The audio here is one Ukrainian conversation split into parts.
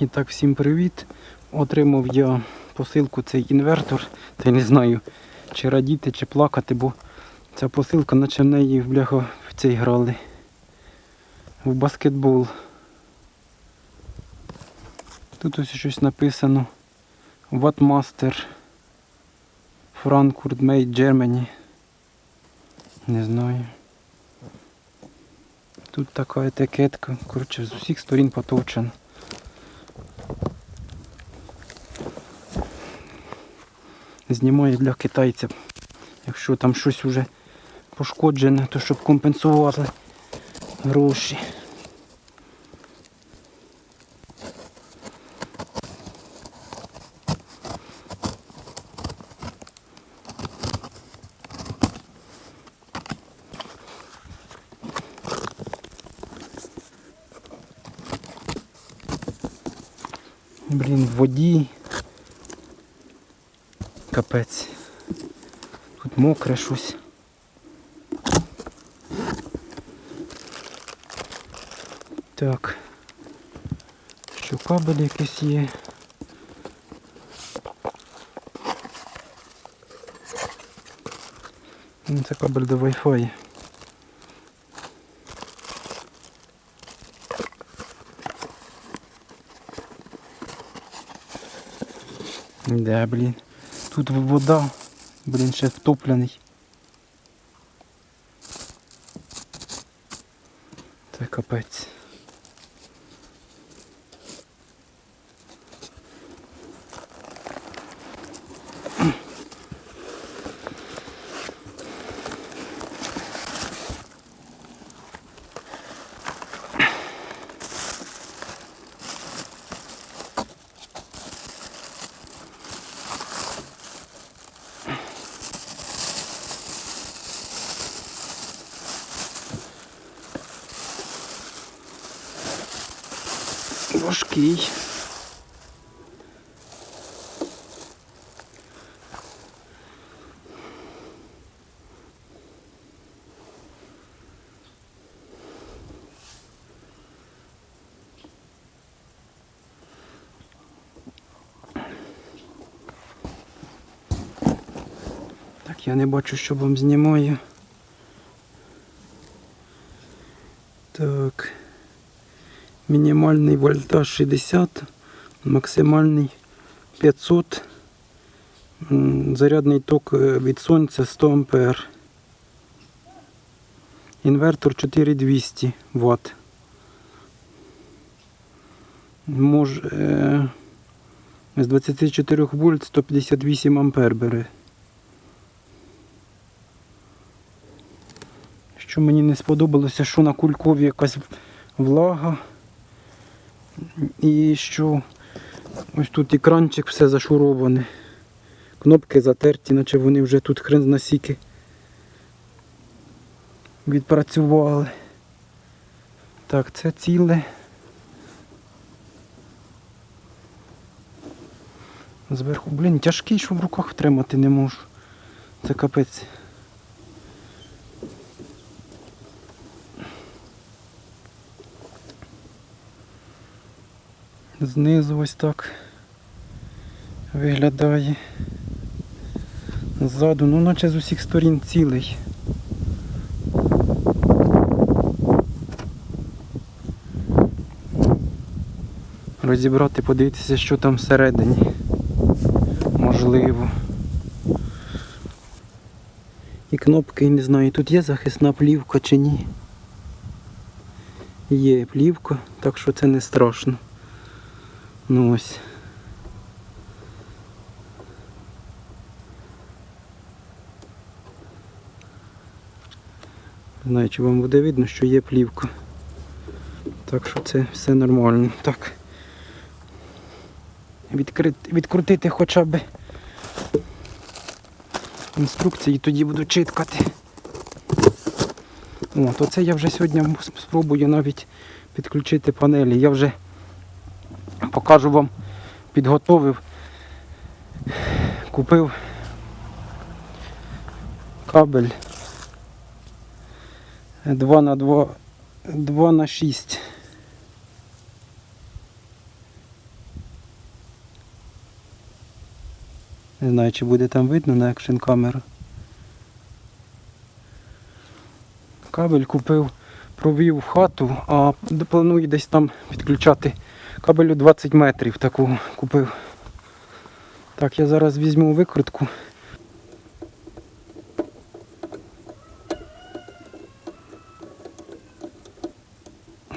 І так, всім привіт. Отримав я посилку цей інвертор. Та й не знаю, чи радіти, чи плакати, бо ця посилка, наче в неї бляха в цей грали. В баскетбол. Тут ось щось написано. Wattmaster Frankfurt Made Germany. Не знаю. Тут така етикетка. Коротше, з усіх сторін потовчена. Знімаю для китайців. Якщо там щось вже пошкоджене, то щоб компенсувати гроші. Блін, в воді. Капець. Тут мокре щось. Так. Що кабель якийсь є. Це кабель до Wi-Fi. Да, блін. Тут вода, блін, ще втоплений. Це капець. Важкий. Так, я не бачу, що вам знімаю. Так. Мінімальний вольтаж 60, максимальний 500. М, Зарядний ток е, від сонця 100 ампер. Інвертор 4200 Вт. Мож, е, з 24 вольт 158 ампер бере. Що мені не сподобалося, що на кулькові якась влага. І що ось тут екранчик все зашуроване. Кнопки затерті, наче вони вже тут хрен зна скільки відпрацювали. Так, це ціле. Зверху, блін, тяжкий, що в руках втримати не можу. Це капець. Знизу ось так виглядає. Ззаду, ну наче з усіх сторін цілий. Розібрати, подивитися, що там всередині. Можливо. І кнопки, не знаю, тут є захисна плівка чи ні. Є плівка, так що це не страшно. Ну ось. Не знаю, чи вам буде видно, що є плівка. Так що це все нормально. Так. Відкрити, відкрутити хоча б інструкції, тоді буду читкати. О, то це я вже сьогодні спробую навіть підключити панелі. Я вже покажу вам, підготовив, купив кабель 2 на 2 2 на 6. Не знаю, чи буде там видно на екшн камеру. Кабель купив, провів в хату, а планую десь там підключати кабелю 20 метрів таку купив. Так, я зараз візьму викрутку.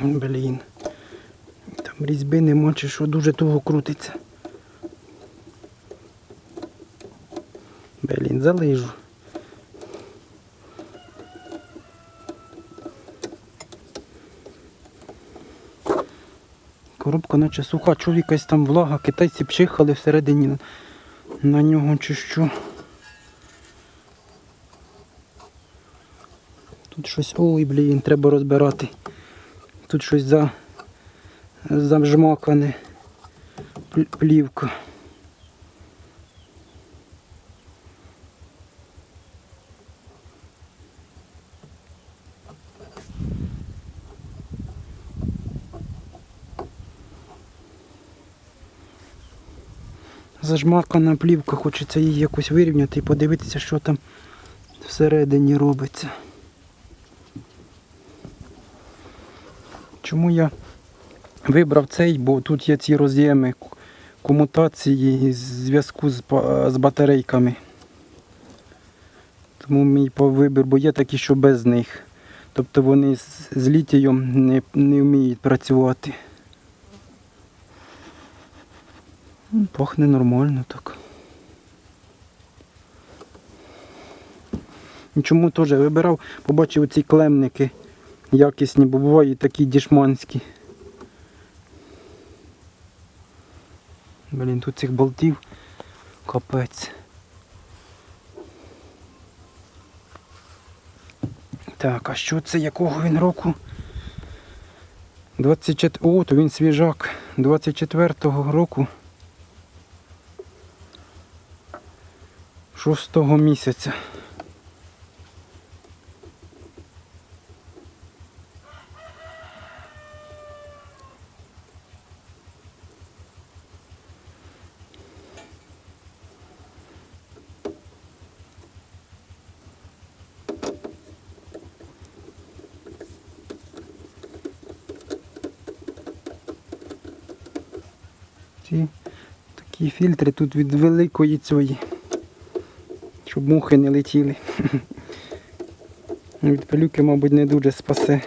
Блін. Там різьби нема, чи що дуже туго крутиться. Блін, залижу. Коробка наче суха, чув якась там влага, китайці пчихали всередині на, нього чи що. Тут щось, ой, блін, треба розбирати. Тут щось за, замжмакане. Пль- Плівка. Зажмакана плівка, хочеться її якось вирівняти і подивитися, що там всередині робиться. Чому я вибрав цей, бо тут є ці роз'єми комутації з зв'язку з, з батарейками. Тому мій вибір, бо є такі, що без них. Тобто вони з, з літієм не, не вміють працювати. Пахне нормально так. Чому теж вибирав, побачив ці клемники якісні, бо бувають такі дішманські. Блін, тут цих болтів капець. Так, а що це? Якого він року? 24... О, то він свіжак. 24-го року. 6 місяця. Ці такі фільтри тут від великої цієї, щоб мухи не летіли. Від пилюки, мабуть, не дуже спасе.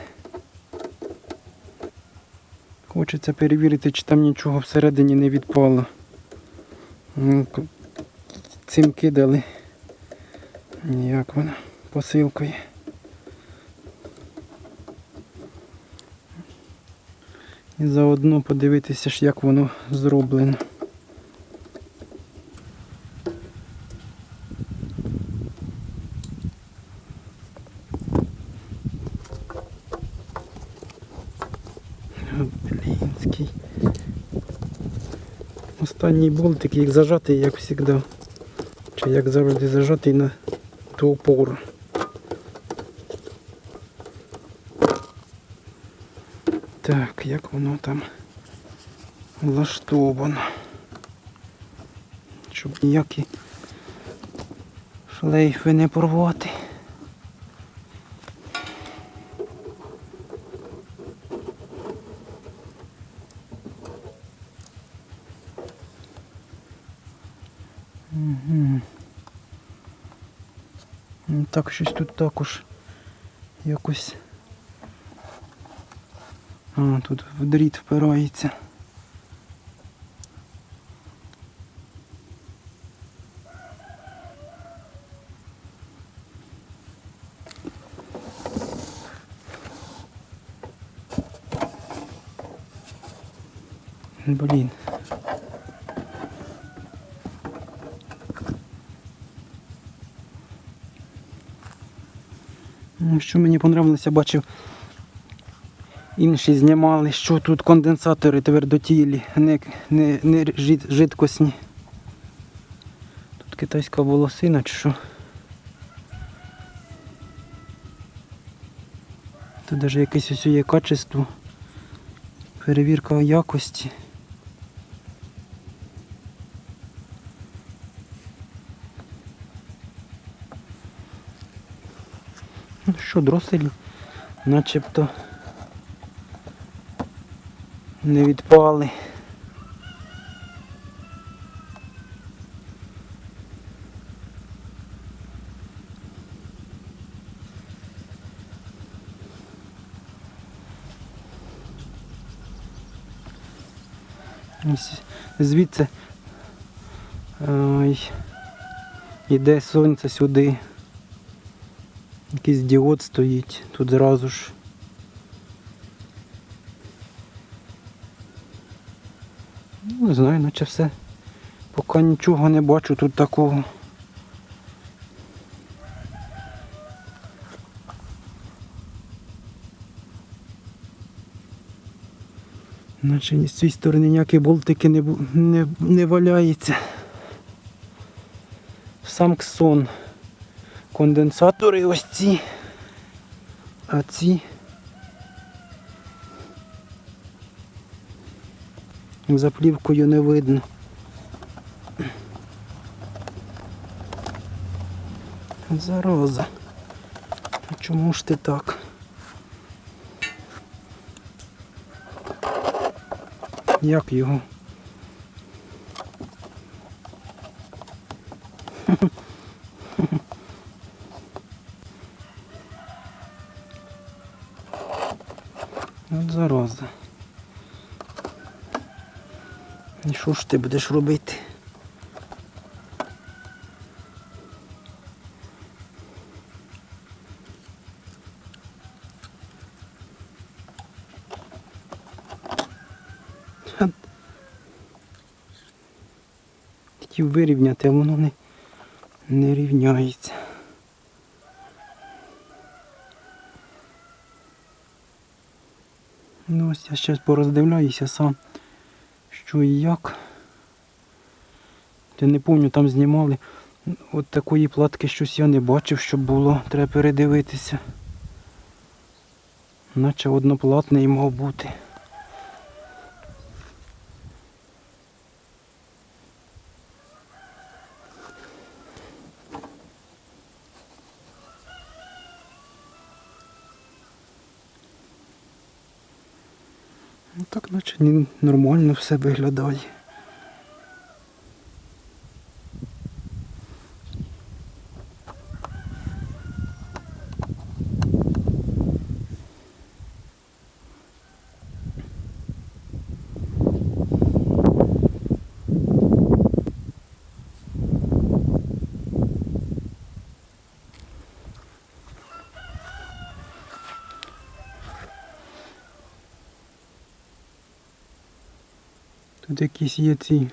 Хочеться перевірити, чи там нічого всередині не відпало. Ну, Цим кидали. Як вона посилкою. І заодно подивитися, як воно зроблено. Блінський. Останній болтик, як зажатий, як завжди. Чи як завжди зажатий на ту опору. Так, як воно там влаштовано. Щоб ніякі шлейфи не порвати. Так, щось тут також якось. А, тут в дріт впирається. Блін. Що мені понравилося, бачив, інші знімали, що тут конденсатори твердотілі, не, не, не жидкосні. Тут китайська волосина чи що. Тут навіть якесь ось є качество. Перевірка якості. Що, дроселі начебто не відпали. Звідси ай, іде сонце сюди. Якийсь діод стоїть тут зразу ж. Ну, не знаю, наче все. Поки нічого не бачу тут такого. Наче ні з цієї сторони ніякі болтики не, не, не валяється. Самксон. Конденсатори ось ці. А ці. За плівкою не видно. Зараза. Чому ж ти так? Як його? От зараза. І що ж ти будеш робити? Хотів вирівняти, а воно не, не рівняється. Ну ось я зараз пороздивляюся сам, що і як. Я не пам'ятаю, там знімали. От такої платки щось я не бачив, щоб було, треба передивитися. Наче одноплатний мав бути. Так наче нормально все виглядає. Тут якісь є ці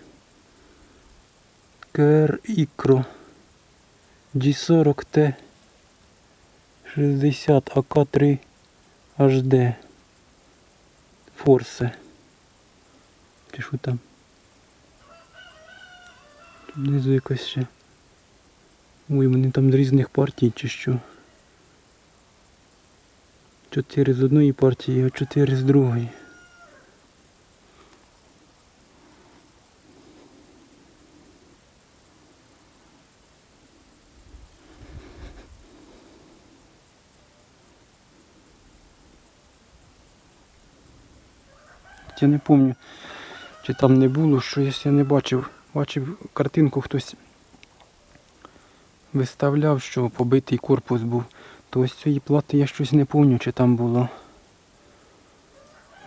КР Ікро G40T 60 АК3 HD Форсе. Чи там? Тут внизу якось ще. Ой, вони там з різних партій чи що. Чотири з одної партії, а чотири з другої. Я не пам'ятаю, чи там не було, що я не бачив. Бачив картинку хтось виставляв, що побитий корпус був. То ось цієї плати я щось не пам'ятаю, чи там було.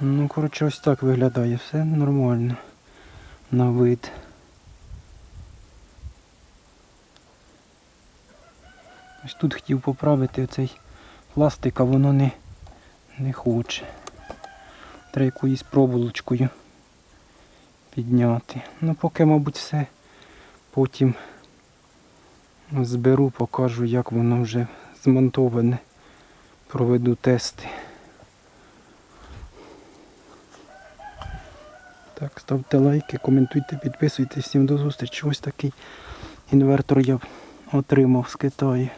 Ну, коротше, ось так виглядає. Все нормально. На вид. Ось тут хотів поправити оцей пластик, а воно не, не хоче. Треба якоюсь проволочкою підняти. Ну поки, мабуть, все. Потім зберу, покажу, як воно вже змонтоване. Проведу тести. Так, ставте лайки, коментуйте, підписуйтесь. Всім до зустрічі. Ось такий інвертор я отримав з Китаю.